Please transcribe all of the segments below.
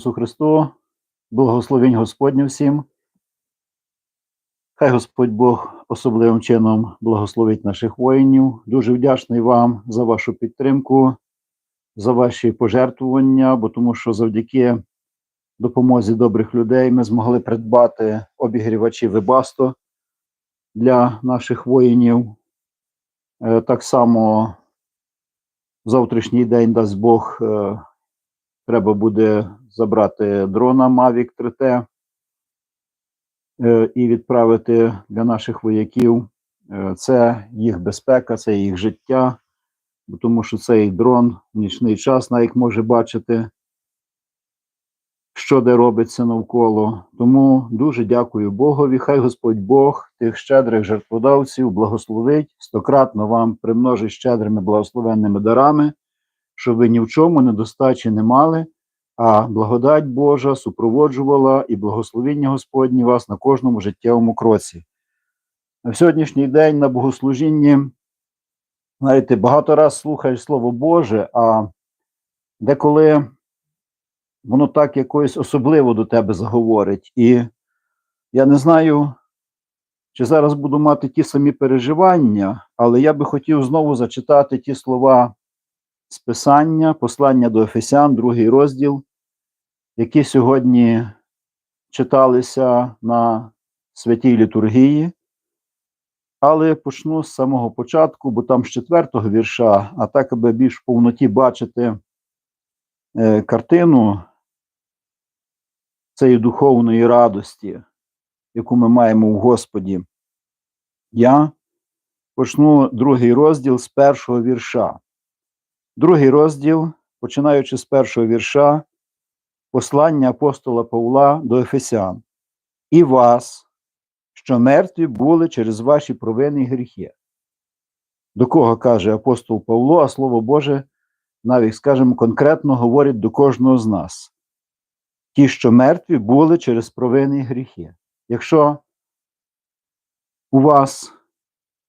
Ісусу Христу, благословінь Господню всім. Хай Господь Бог особливим чином благословить наших воїнів. Дуже вдячний вам за вашу підтримку, за ваші пожертвування, бо тому що завдяки допомозі добрих людей ми змогли придбати обігрівачі Вебасто для наших воїнів. Е, Так само завтрашній день, дасть Бог, е, треба буде забрати дрона Mavic 3T е, і відправити для наших вояків. Е, Це їх безпека, це їх життя, тому що цей дрон в нічний час навіть може бачити, що де робиться навколо. Тому дуже дякую Богові. Хай Господь Бог тих щедрих жертводавців благословить, стократно вам примножить щедрими благословенними дарами, щоб ви ні в чому недостачі не мали, а благодать Божа супроводжувала і благословіння Господні вас на кожному життєвому кроці. В сьогоднішній день на богослужінні, знаєте, багато раз слухаєш Слово Боже, а деколи воно так якось особливо до тебе заговорить. І я не знаю, чи зараз буду мати ті самі переживання, але я би хотів знову зачитати ті слова з Писання, послання до Ефесян, другий розділ, які сьогодні читалися на святій літургії. Але почну з самого початку, бо там з четвертого вірша, а так, аби більш в повноті бачити е, картину цієї духовної радості, яку ми маємо в Господі. Я почну другий розділ з першого вірша. Другий розділ, починаючи з першого вірша, послання апостола Павла до Ефесян. І вас, що мертві були через ваші провини і гріхи. До кого каже апостол Павло, а слово Боже, навіть, скажімо, конкретно говорить до кожного з нас. Ті, що мертві, були через провини і гріхи. Якщо у вас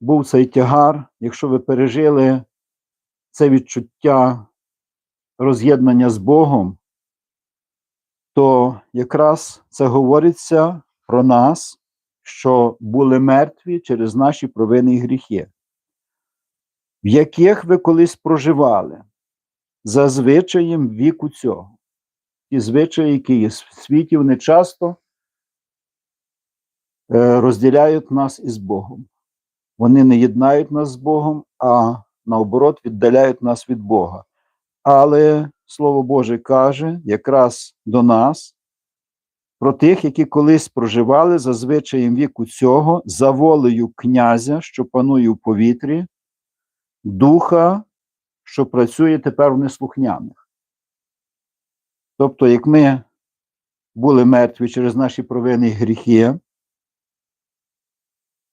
був цей тягар, якщо ви пережили це відчуття роз'єднання з Богом, то якраз це говориться про нас, що були мертві через наші провини і гріхи, в яких ви колись проживали за звичаєм віку цього. Ті звичаї, які є в світі, вони часто е, розділяють нас із Богом. Вони не єднають нас з Богом, а наоборот віддаляють нас від Бога. Але Слово Боже каже якраз до нас, про тих, які колись проживали за звичаєм віку цього, за волею князя, що панує в повітрі, духа, що працює тепер в неслухняних. Тобто, як ми були мертві через наші провини і гріхи,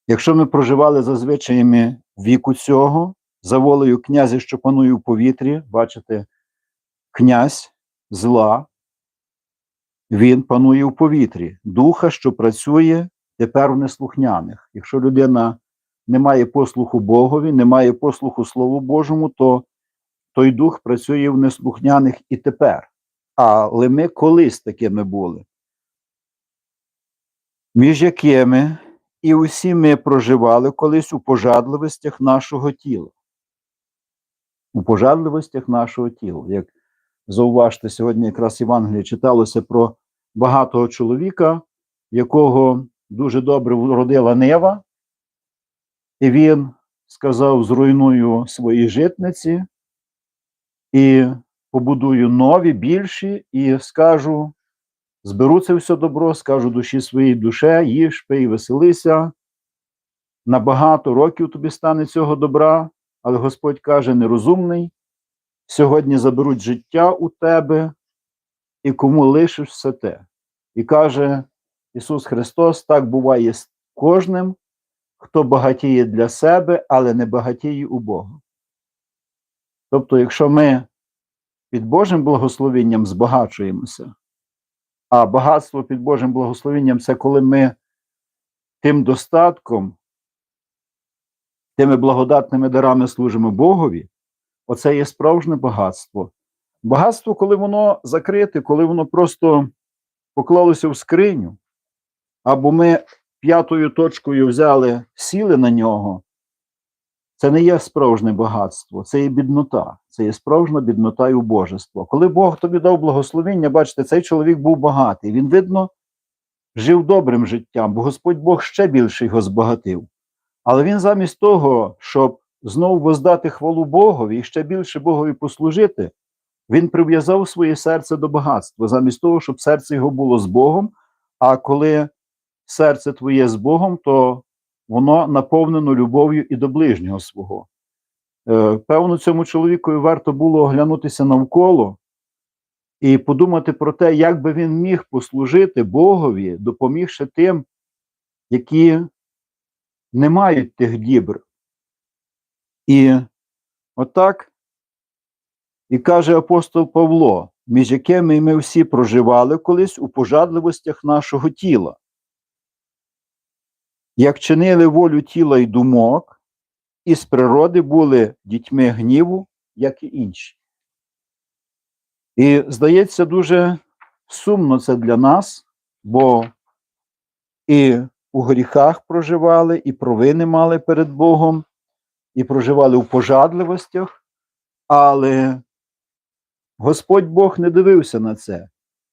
якщо ми проживали за звичаями віку цього, за волею князя, що панує в повітрі, бачите, князь зла, він панує в повітрі, духа, що працює тепер в неслухняних. Якщо людина не має послуху Богові, не має послуху Слову Божому, то той дух працює в неслухняних і тепер. Але ми колись такими були, між якими і усі ми проживали колись у пожадливостях нашого тіла. У пожадливостях нашого тіла. Як зауважте, сьогодні якраз Євангеліє читалося про багатого чоловіка, якого дуже добре вродила Нева, і він сказав: зруйную свої житниці і побудую нові, більші, і скажу: зберу це все добро, скажу душі своїй душе, їж, пий, веселися. На багато років тобі стане цього добра, але Господь каже: нерозумний, сьогодні заберуть життя у тебе, і кому лишиш все те. І каже Ісус Христос: так буває з кожним, хто багатіє для себе, але не багатіє у Бога. Тобто, якщо ми під Божим благословенням збагачуємося, а багатство під Божим благословенням це коли ми тим достатком, тими благодатними дарами служимо Богові, оце є справжнє багатство. Багатство, коли воно закрите, коли воно просто поклалося в скриню, або ми п'ятою точкою взяли, сіли на нього, це не є справжнє багатство, це є біднота, це є справжня біднота і убожество. Коли Бог тобі дав благословення, бачите, цей чоловік був багатий. Він, видно, жив добрим життям, бо Господь Бог ще більше його збагатив. Але він замість того, щоб знову воздати хвалу Богові і ще більше Богові послужити, він прив'язав своє серце до багатства, замість того, щоб серце його було з Богом. А коли серце твоє з Богом, то воно наповнено любов'ю і до ближнього свого. Е, Певно, цьому чоловікові варто було оглянутися навколо і подумати про те, як би він міг послужити Богові, допомігши тим, які не мають тих дібр. І отак. І каже апостол Павло, між якими ми всі проживали колись у пожадливостях нашого тіла, як чинили волю тіла й думок, і з природи були дітьми гніву, як і інші. І здається, дуже сумно це для нас, бо і у гріхах проживали, і провини мали перед Богом, і проживали у пожадливостях, але Господь Бог не дивився на це,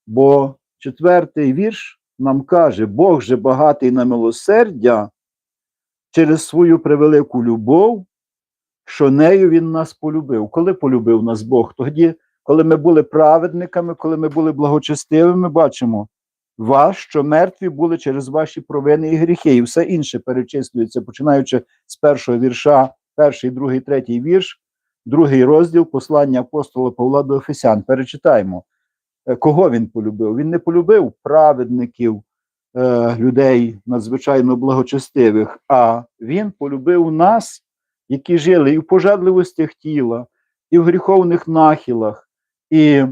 бо четвертий вірш нам каже: Бог же багатий на милосердя через свою превелику любов, що нею Він нас полюбив. Коли полюбив нас Бог? Тоді, коли ми були праведниками, коли ми були благочестивими, бачимо вас, що мертві були через ваші провини і гріхи, і все інше перечислюється, починаючи з першого вірша, перший, другий, третій вірш, другий розділ послання апостола Павла до Ефесян. Перечитаємо, Е, кого він полюбив. Він не полюбив праведників, е, людей надзвичайно благочестивих, а він полюбив нас, які жили і в пожадливостях тіла, і в гріховних нахилах, і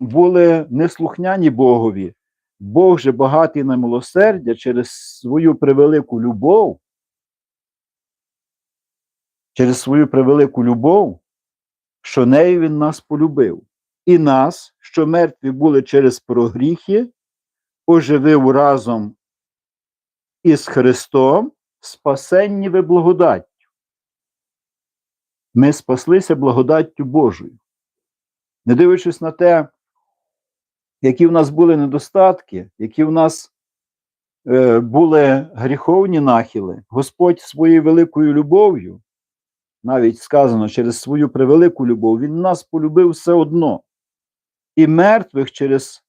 були неслухняні Богові. Бог же багатий на милосердя через свою превелику любов, через свою превелику любов, що нею він нас полюбив. І нас, що мертві були через прогріхи, оживив разом із Христом, спасенні ви благодаттю. Ми спаслися благодаттю Божою. Не дивлячись на те, які в нас були недостатки, які в нас е, були гріховні нахили, Господь своєю великою любов'ю, навіть сказано через свою превелику любов, Він нас полюбив все одно. І мертвих через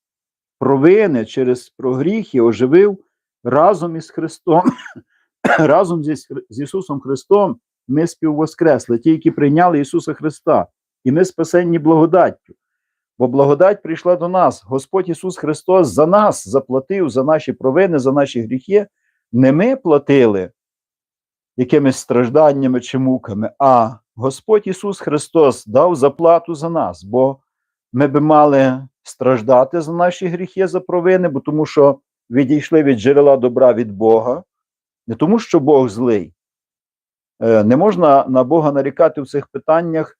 провини, через прогріхи оживив разом із Христом, разом зі, з Ісусом Христом ми співвоскресли, ті, які прийняли Ісуса Христа, і ми спасенні благодаттю. Бо благодать прийшла до нас. Господь Ісус Христос за нас заплатив за наші провини, за наші гріхи. Не ми платили якимись стражданнями чи муками, а Господь Ісус Христос дав заплату за нас, бо ми би мали страждати за наші гріхи, за провини, бо тому що відійшли від джерела добра від Бога, не тому, що Бог злий. Е, Не можна на Бога нарікати в цих питаннях,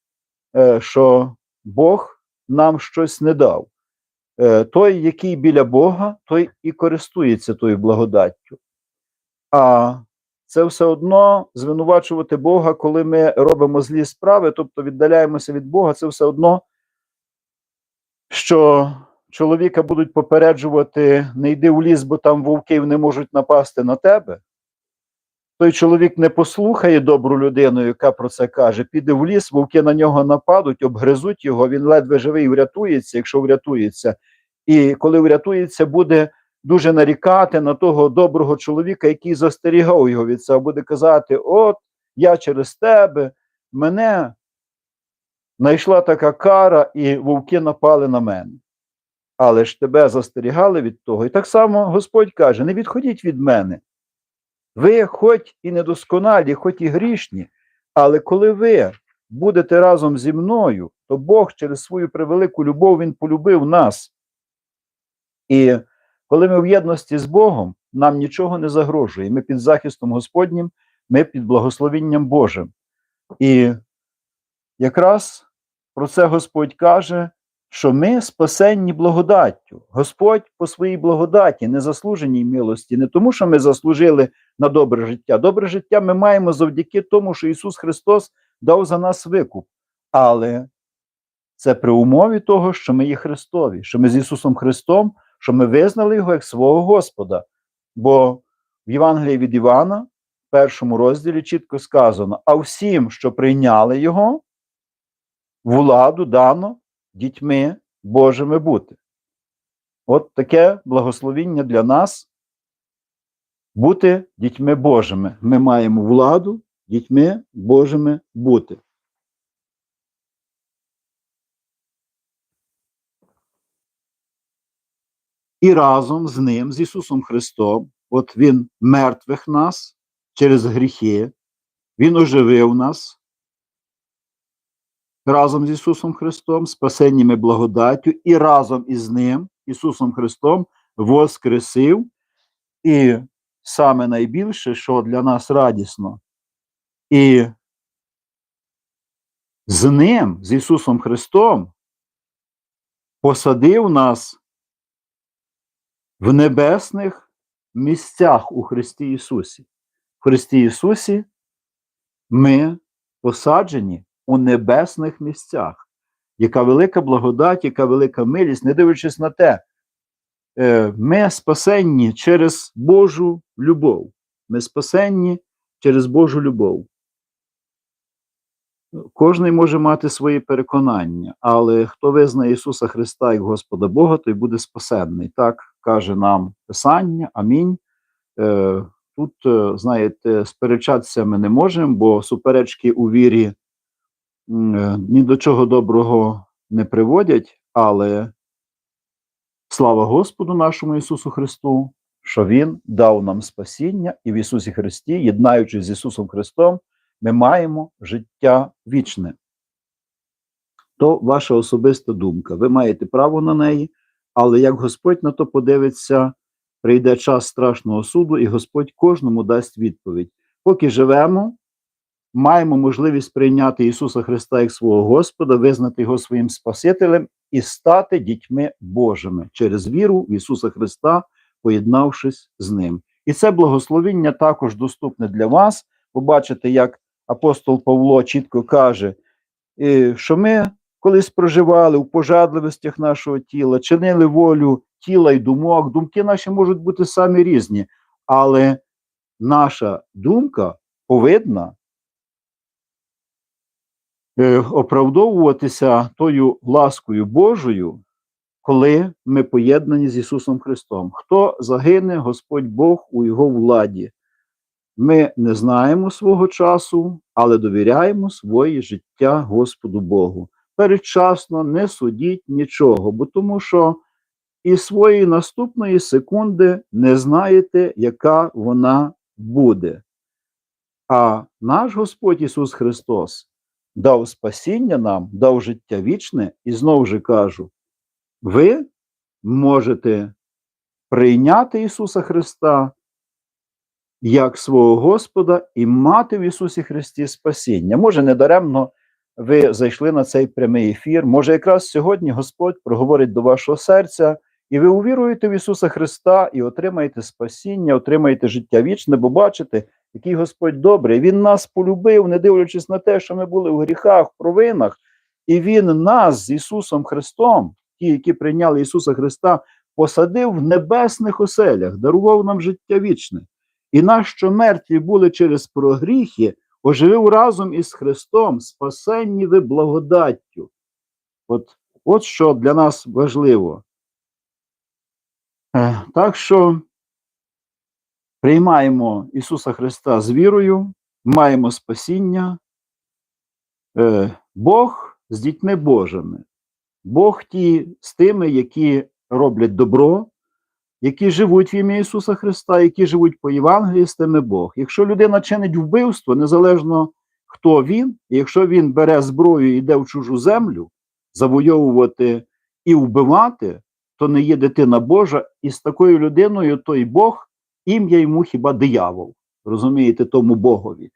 е, що Бог нам щось не дав. Е, Той, який біля Бога, той і користується тою благодаттю. А це все одно звинувачувати Бога, коли ми робимо злі справи, тобто віддаляємося від Бога, це все одно, що чоловіка будуть попереджувати: не йди в ліс, бо там вовків не можуть напасти на тебе. Той чоловік не послухає добру людину, яка про це каже, піде в ліс, вовки на нього нападуть, обгризуть його, він ледве живий врятується, якщо врятується. І коли врятується, буде дуже нарікати на того доброго чоловіка, який застерігав його від цього, буде казати: От я через тебе, мене знайшла така кара, і вовки напали на мене. Але ж тебе застерігали від того. І так само Господь каже: не відходіть від мене. Ви, хоч і недосконалі, хоч і грішні, але коли ви будете разом зі мною, то Бог через свою превелику любов Він полюбив нас. І коли ми в єдності з Богом, нам нічого не загрожує. Ми під захистом Господнім, ми під благословенням Божим. І якраз про це Господь каже, що ми спасенні благодаттю. Господь по своїй благодаті, незаслуженій милості, не тому, що ми заслужили на добре життя. Добре життя ми маємо завдяки тому, що Ісус Христос дав за нас викуп. Але це при умові того, що ми є Христові, що ми з Ісусом Христом, що ми визнали Його як свого Господа. Бо в Євангелії від Івана, в першому розділі, чітко сказано: а всім, що прийняли Його, владу дано дітьми Божими бути. От таке благословіння для нас бути дітьми Божими. Ми маємо владу дітьми Божими бути. І разом з ним, з Ісусом Христом, от Він мертвих нас через гріхи, Він оживив нас разом з Ісусом Христом, спасенніми благодаттю, і разом із Ним, Ісусом Христом, воскресив. І саме найбільше, що для нас радісно, і з Ним, з Ісусом Христом, посадив нас в небесних місцях у Христі Ісусі. В Христі Ісусі ми посаджені у небесних місцях. Яка велика благодать, яка велика милість, не дивлячись на те, е, ми спасенні через Божу любов. Ми спасенні через Божу любов. Кожний може мати свої переконання, але хто визнає Ісуса Христа як Господа Бога, той буде спасенний. Так каже нам Писання. Амінь. Е, Тут, е, знаєте, сперечатися ми не можемо, бо суперечки у вірі е, ні до чого доброго не приводять, але слава Господу нашому Ісусу Христу, що Він дав нам спасіння, і в Ісусі Христі, єднаючись з Ісусом Христом, ми маємо життя вічне. То ваша особиста думка. Ви маєте право на неї, але як Господь на то подивиться, прийде час страшного суду, і Господь кожному дасть відповідь. Поки живемо, маємо можливість прийняти Ісуса Христа як свого Господа, визнати Його своїм Спасителем і стати дітьми Божими через віру в Ісуса Христа, поєднавшись з Ним. І це благословіння також доступне для вас. Побачите, як апостол Павло чітко каже, що ми колись проживали у пожадливостях нашого тіла, чинили волю тіла і думок. Думки наші можуть бути самі різні, але наша думка повинна е, оправдовуватися тою ласкою Божою, коли ми поєднані з Ісусом Христом. Хто загине, Господь Бог у Його владі. Ми не знаємо свого часу, але довіряємо своє життя Господу Богу. Передчасно не судіть нічого, бо тому що і своєї наступної секунди не знаєте, яка вона буде. А наш Господь Ісус Христос дав спасіння нам, дав життя вічне, і знову ж кажу: ви можете прийняти Ісуса Христа як свого Господа і мати в Ісусі Христі спасіння. Може, недаремно ви зайшли на цей прямий ефір. Може, якраз сьогодні Господь проговорить до вашого серця, і ви увіруєте в Ісуса Христа і отримаєте спасіння, отримаєте життя вічне, бо бачите, який Господь добрий. Він нас полюбив, не дивлячись на те, що ми були в гріхах, в провинах, і Він нас з Ісусом Христом, ті, які прийняли Ісуса Христа, посадив в небесних оселях, дарував нам життя вічне. І нас, що мертві були через прогріхи, оживив разом із Христом, спасенні ви благодаттю. От, от що для нас важливо. Е, Так що приймаємо Ісуса Христа з вірою, маємо спасіння, Е, Бог з дітьми Божими, Бог ті з тими, які роблять добро, які живуть в ім'я Ісуса Христа, які живуть по Євангелії, з тими Бог. Якщо людина чинить вбивство, незалежно хто він, і якщо він бере зброю і йде в чужу землю, завойовувати і вбивати, то не є дитина Божа, і з такою людиною той Бог, ім'я йому хіба диявол. Розумієте, тому Богові.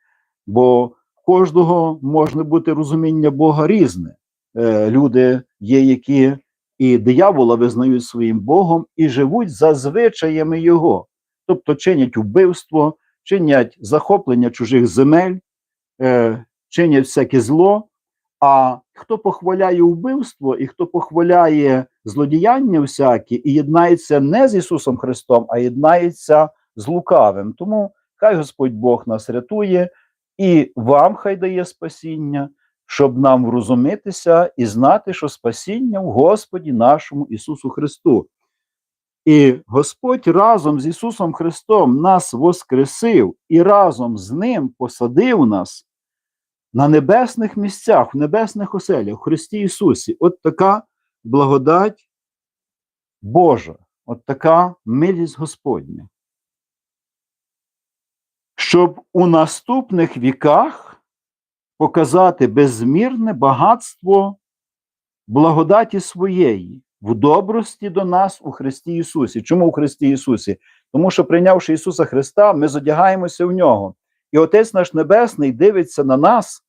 Бо кожного може бути розуміння Бога різне. Е, люди є, які і диявола визнають своїм Богом і живуть за звичаями Його, тобто чинять вбивство, чинять захоплення чужих земель, е, чинять всяке зло. А хто похваляє вбивство і хто похваляє злодіяння всякі і єднається не з Ісусом Христом, а єднається з лукавим. Тому хай Господь Бог нас рятує і вам хай дає спасіння, щоб нам врозумітися і знати, що спасіння в Господі нашому Ісусу Христу. І Господь разом з Ісусом Христом нас воскресив і разом з Ним посадив нас на небесних місцях, в небесних оселях, в Христі Ісусі. От така благодать Божа, от така милість Господня. Щоб у наступних віках показати безмірне багатство благодаті своєї в добрості до нас у Христі Ісусі. Чому у Христі Ісусі? Тому що, прийнявши Ісуса Христа, ми зодягаємося в нього. І Отець наш Небесний дивиться на нас,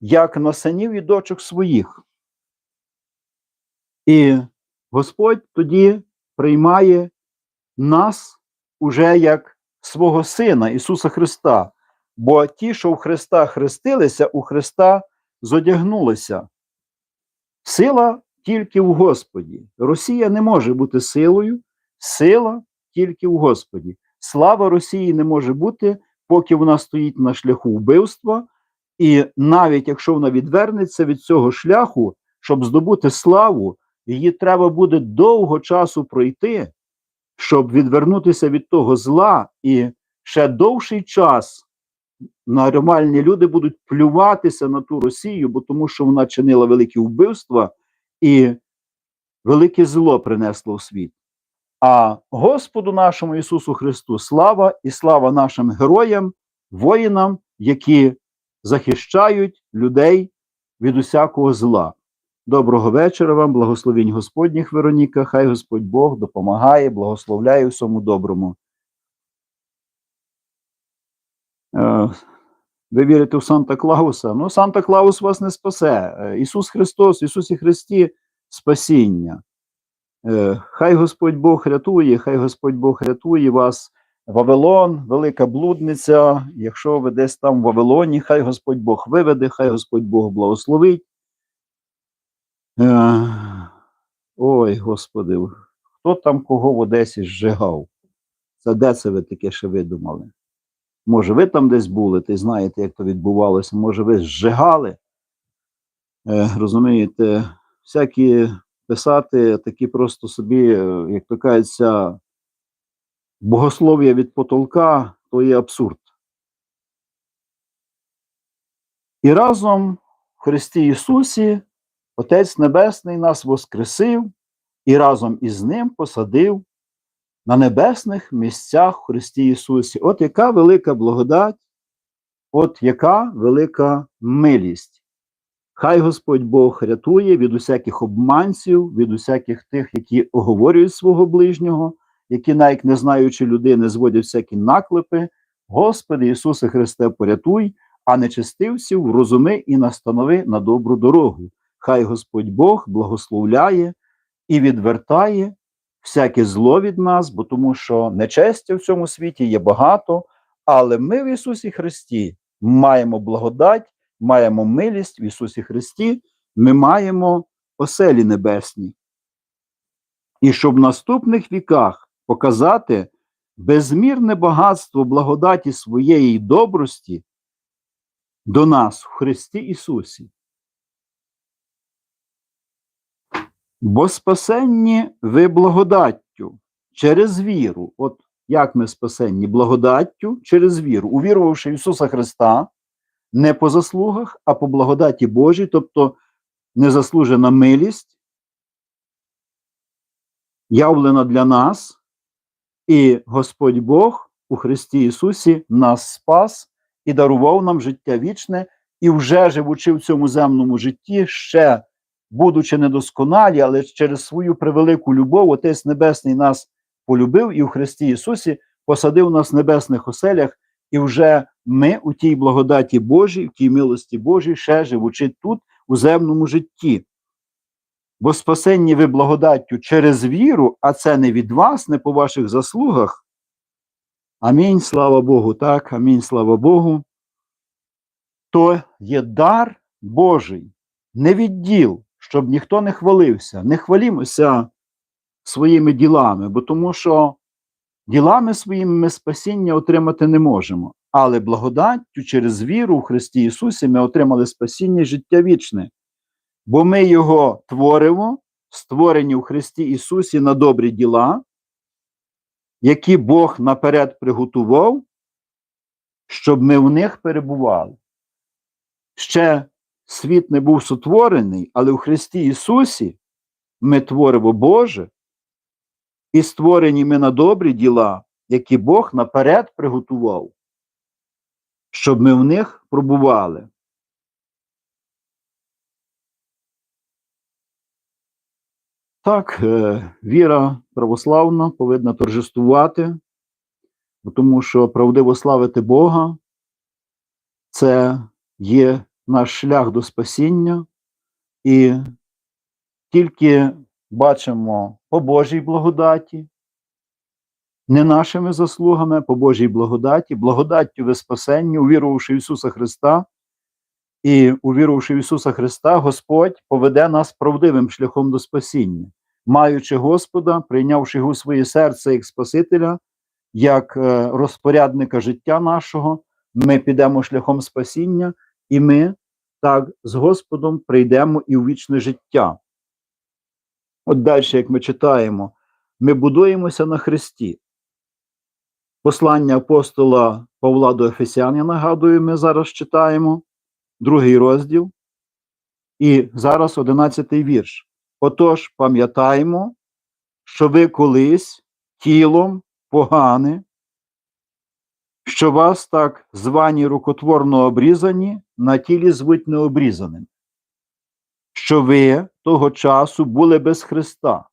як на синів і дочок своїх. І Господь тоді приймає нас уже як свого Сина Ісуса Христа. Бо ті, що в Христа хрестилися, у Христа зодягнулися. Сила тільки в Господі. Росія не може бути силою, сила тільки в Господі. Слава Росії не може бути, поки вона стоїть на шляху вбивства, і навіть якщо вона відвернеться від цього шляху, щоб здобути славу, її треба буде довго часу пройти, щоб відвернутися від того зла, і ще довший час нормальні люди будуть плюватися на ту Росію, бо тому що вона чинила великі вбивства і велике зло принесла у світ. А Господу нашому Ісусу Христу слава і слава нашим героям, воїнам, які захищають людей від усякого зла. Доброго вечора вам, благословінь Господніх Вероніка, хай Господь Бог допомагає, благословляє всьому доброму. Ви вірите в Санта Клауса? Ну, Санта Клаус вас не спасе. Е, Ісус Христос, Ісусі Христі спасіння. Е, Хай Господь Бог рятує, хай Господь Бог рятує вас. Вавилон, велика блудниця. Якщо ви десь там в Вавилоні, хай Господь Бог виведе, хай Господь Бог благословить. Е, Ой, Господи, хто там кого в Одесі зжигав? Це де це ви таке ще видумали? Може, ви там десь були, ти знаєте, як то відбувалося, може, ви зжигали. Е, розумієте, всякі писати такі просто собі, е, як то кажеться, богослов'я від потолка, то є абсурд. І разом в Христі Ісусі Отець Небесний нас воскресив і разом із Ним посадив на небесних місцях Христі Ісусі. От яка велика благодать, от яка велика милість. Хай Господь Бог рятує від усяких обманців, від усяких тих, які оговорюють свого ближнього, які, навіть не знаючи людини, зводять всякі наклепи. Господи Ісусе Христе, порятуй, а нечистивців розуми і настанови на добру дорогу. Хай Господь Бог благословляє і відвертає всяке зло від нас, бо тому що нечестя в цьому світі є багато, але ми в Ісусі Христі маємо благодать, маємо милість в Ісусі Христі, ми маємо оселі небесні. І щоб в наступних віках показати безмірне багатство благодаті своєї добрості до нас в Христі Ісусі. Бо спасенні ви благодаттю через віру. От як ми спасенні? Благодаттю через віру, увірувавши в Ісуса Христа не по заслугах, а по благодаті Божій, тобто незаслужена милість, явлена для нас, і Господь Бог у Христі Ісусі нас спас і дарував нам життя вічне, і вже живучи в цьому земному житті, ще будучи недосконалі, але через свою превелику любов, Отець Небесний нас полюбив і в Христі Ісусі посадив нас в небесних оселях, і вже ми у тій благодаті Божій, в тій милості Божій, ще живучи тут, у земному житті. Бо спасенні ви благодаттю через віру, а це не від вас, не по ваших заслугах. Амінь, слава Богу, так, амінь, слава Богу. То є дар Божий, не відділ, щоб ніхто не хвалився. Не хвалімося своїми ділами, бо тому що ділами своїми ми спасіння отримати не можемо. Але благодаттю через віру в Христі Ісусі ми отримали спасіння життя вічне, бо ми Його творимо, створені в Христі Ісусі на добрі діла, які Бог наперед приготував, щоб ми в них перебували. Ще світ не був сотворений, але в Христі Ісусі ми творимо Боже, і створені ми на добрі діла, які Бог наперед приготував, щоб ми в них пробували. Так, е, віра православна повинна торжествувати, тому що правдиво славити Бога це є наш шлях до спасіння, і тільки бачимо по Божій благодаті, не нашими заслугами, по Божій благодаті, благодаттю ви спасенню, увірувавши в Ісуса Христа, і увірувавши в Ісуса Христа, Господь поведе нас правдивим шляхом до спасіння, маючи Господа, прийнявши його у своє серце як Спасителя, як е, розпорядника життя нашого, ми підемо шляхом спасіння, і ми так з Господом прийдемо і у вічне життя. От далі, як ми читаємо, ми будуємося на Христі. Послання апостола Павла до Ефесян, я нагадую, ми зараз читаємо, другий розділ. І зараз одинадцятий вірш. Отож, пам'ятаємо, що ви колись тілом погане, що вас так звані рукотворно обрізані, на тілі звуть необрізаним, що ви того часу були без Христа,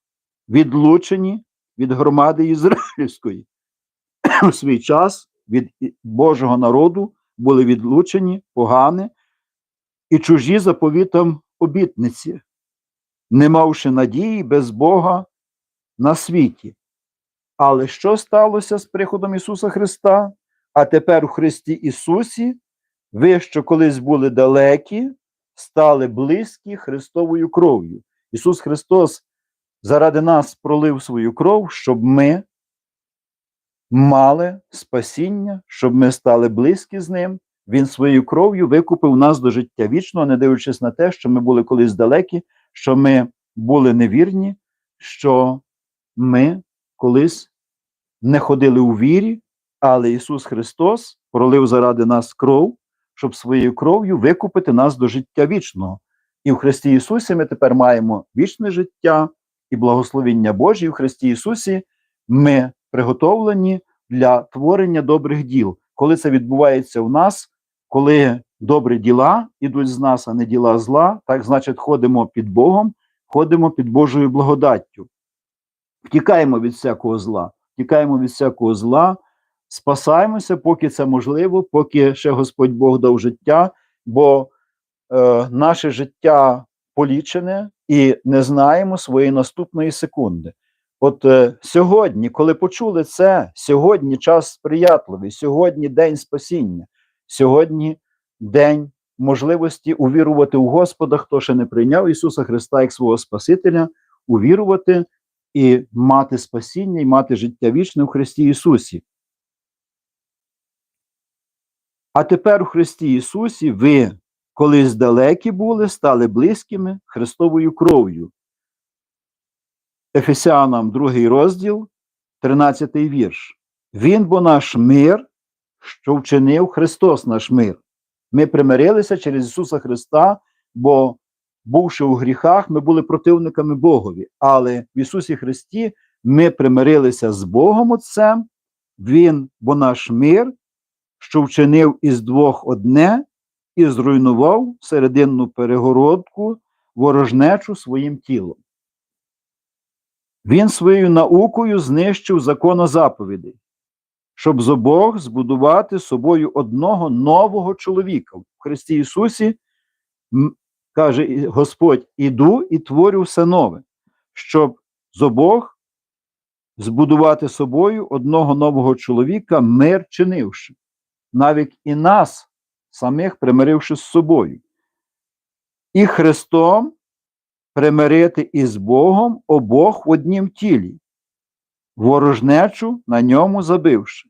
відлучені від громади ізраїльської. У свій час від Божого народу були відлучені, погані і чужі заповітам обітниці, не мавши надії без Бога на світі. Але що сталося з приходом Ісуса Христа? А тепер у Христі Ісусі ви, що колись були далекі, стали близькі Христовою кров'ю. Ісус Христос заради нас пролив свою кров, щоб ми мали спасіння, щоб ми стали близькі з Ним. Він своєю кров'ю викупив нас до життя вічного, не дивлячись на те, що ми були колись далекі, що ми були невірні, що ми колись не ходили у вірі, але Ісус Христос пролив заради нас кров, щоб своєю кров'ю викупити нас до життя вічного. І в Христі Ісусі ми тепер маємо вічне життя і благословення Божі. І в Христі Ісусі ми приготовлені для творення добрих діл. Коли це відбувається у нас, коли добрі діла йдуть з нас, а не діла зла, так значить, ходимо під Богом, ходимо під Божою благодаттю. Втікаємо від всякого зла, втікаємо від всякого зла, спасаємося, поки це можливо, поки ще Господь Бог дав життя, бо е, наше життя полічене і не знаємо своєї наступної секунди. От е, сьогодні, коли почули це, сьогодні час сприятливий, сьогодні день спасіння, сьогодні день можливості увірувати у Господа, хто ще не прийняв Ісуса Христа як свого Спасителя, увірувати і мати спасіння, і мати життя вічне у Христі Ісусі. А тепер у Христі Ісусі ви, колись далекі були, стали близькими Христовою кров'ю. Ефесянам, другий розділ, 13 вірш. Він бо наш мир, що вчинив Христос наш мир. Ми примирилися через Ісуса Христа, бо, бувши у гріхах, ми були противниками Богові. Але в Ісусі Христі ми примирилися з Богом Отцем, Він бо наш мир, що вчинив із двох одне і зруйнував серединну перегородку ворожнечу своїм тілом. Він своєю наукою знищив закон заповідей, щоб з обох збудувати собою одного нового чоловіка в Христі Ісусі. каже Господь: іду і творю все нове, щоб з обох збудувати собою одного нового чоловіка, мир чинивши, навіть і нас, самих примиривши з собою, і Христом примирити із Богом обох в однім тілі, ворожнечу на ньому забивши.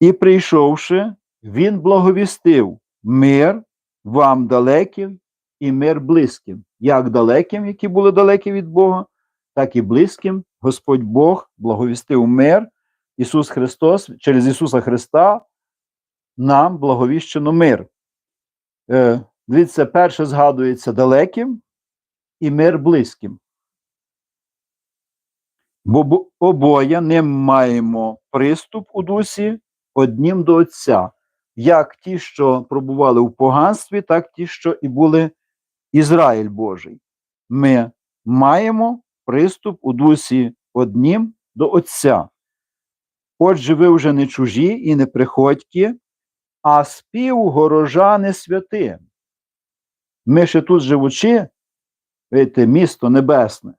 І прийшовши, він благовістив мир вам далеким і мир близьким, як далеким, які були далекі від Бога, так і близьким. Господь Бог благовістив мир, Ісус Христос, через Ісуса Христа нам благовіщено мир. Е, дивіться, перше згадується далеким і мир близьким. Бо бо- обоє не маємо приступ у дусі однім до Отця, як ті, що пробували в поганстві, так ті, що і були Ізраїль Божий. Ми маємо приступ у дусі однім до Отця. Отже, ви вже не чужі і не приходькі, а співгорожани святим. Ми ще тут живучи, видите, місто небесне,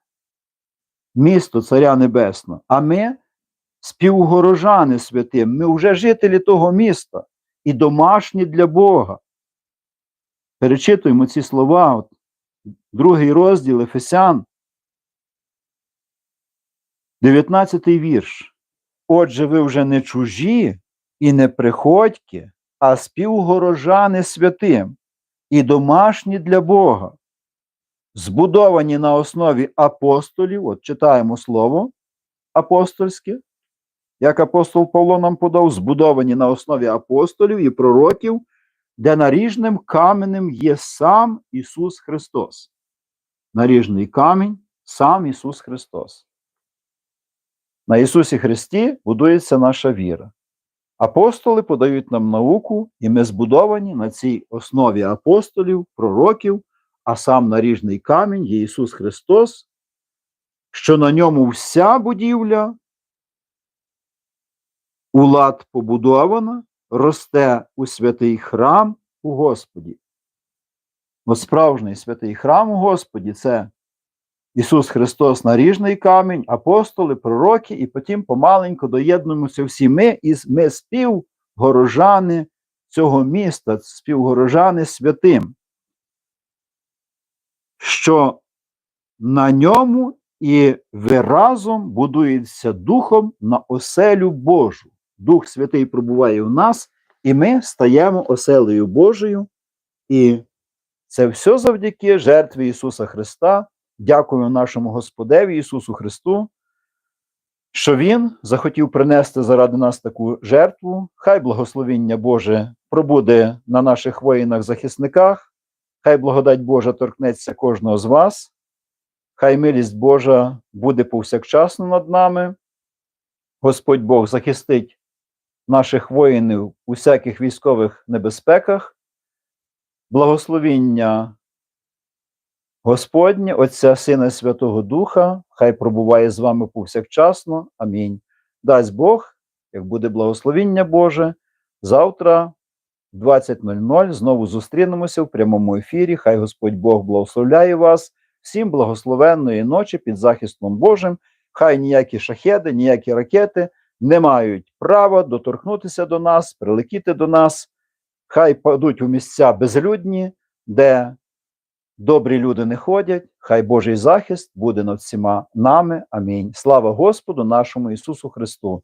місто Царя Небесного, а ми співгорожани святим, ми вже жителі того міста і домашні для Бога. Перечитуємо ці слова, от, другий розділ Ефесян, 19 вірш. Отже, ви вже не чужі і не приходьки, а співгорожани святим і домашні для Бога, збудовані на основі апостолів, от читаємо слово апостольське, як апостол Павло нам подав, збудовані на основі апостолів і пророків, де наріжним каменем є сам Ісус Христос. Наріжний камінь сам Ісус Христос. На Ісусі Христі будується наша віра. Апостоли подають нам науку, і ми збудовані на цій основі апостолів, пророків, а сам наріжний камінь є Ісус Христос, що на ньому вся будівля у лад побудована, росте у святий храм у Господі. Бо справжній святий храм у Господі це Ісус Христос наріжний камінь, апостоли, пророки, і потім помаленьку доєднуємося всі ми, і ми співгорожани цього міста, співгорожани святим, що на ньому і ви разом будується Духом на оселю Божу. Дух Святий пробуває в нас, і ми стаємо оселею Божою. І це все завдяки жертві Ісуса Христа. Дякую нашому Господеві Ісусу Христу, що Він захотів принести заради нас таку жертву. Хай благословіння Боже пробуде на наших воїнах-захисниках, хай благодать Божа торкнеться кожного з вас, хай милість Божа буде повсякчасно над нами. Господь Бог захистить наших воїнів у всяких військових небезпеках, благословіння Господнє, Отця Сина Святого Духа, хай пробуває з вами повсякчасно. Амінь. Дасть Бог, як буде благословіння Боже, завтра в 20.00 знову зустрінемося в прямому ефірі. Хай Господь Бог благословляє вас. Всім благословенної ночі під захистом Божим. Хай ніякі шахеди, ніякі ракети не мають права доторкнутися до нас, прилетіти до нас. Хай падуть у місця безлюдні, де добрі люди не ходять. Хай Божий захист буде над всіма нами. Амінь. Слава Господу нашому Ісусу Христу.